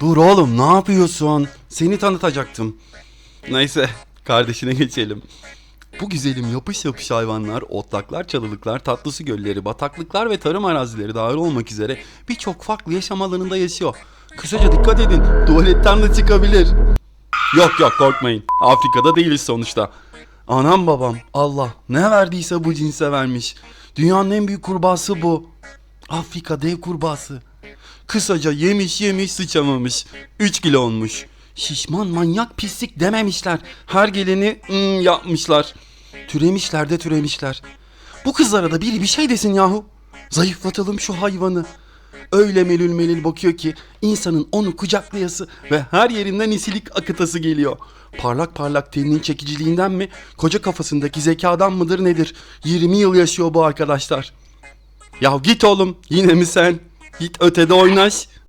Dur oğlum ne yapıyorsun? Seni tanıtacaktım. Neyse kardeşine geçelim. Bu güzelim yapış yapış hayvanlar, otlaklar, çalılıklar, tatlı su gölleri, bataklıklar ve tarım arazileri dahil olmak üzere birçok farklı yaşam alanında yaşıyor. Kısaca dikkat edin, tuvaletten de çıkabilir. Yok yok korkmayın, Afrika'da değiliz sonuçta. Anam babam, Allah ne verdiyse bu cinse vermiş. Dünyanın en büyük kurbağası bu. Afrika dev kurbağası. Kısaca yemiş yemiş sıçamamış. 3 kilo olmuş. Şişman manyak pislik dememişler. Her geleni ım, yapmışlar. Türemişler de türemişler. Bu kızlara da biri bir şey desin yahu. Zayıflatalım şu hayvanı. Öyle melül melül bakıyor ki insanın onu kucaklayası ve her yerinden isilik akıtası geliyor. Parlak parlak teninin çekiciliğinden mi, koca kafasındaki zekadan mıdır nedir? 20 yıl yaşıyor bu arkadaşlar. Ya git oğlum yine mi sen? Git ötede oynaş.